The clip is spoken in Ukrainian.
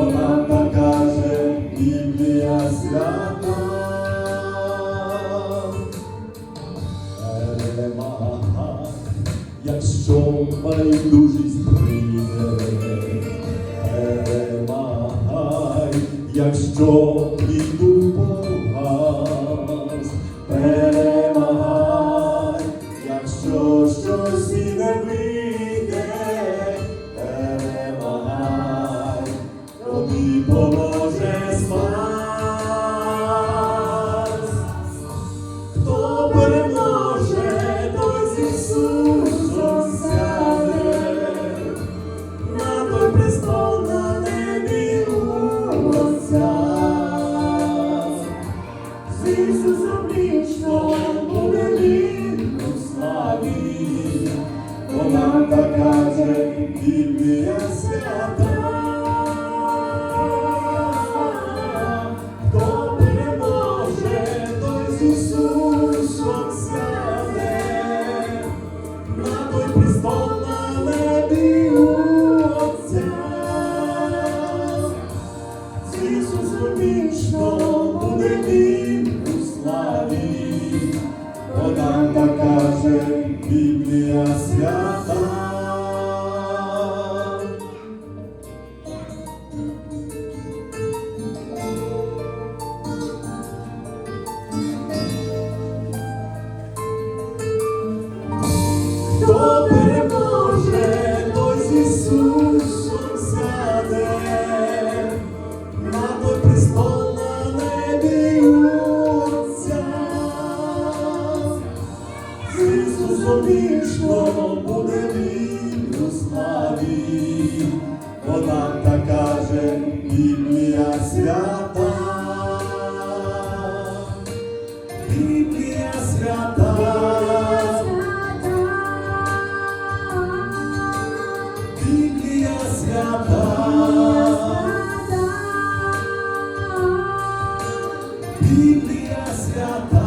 Вона каже, Біблія свята. що байдужість прийде, перемагай, якщо піду погас, перемагай, якщо щось і не вийде. Bíblia se abre.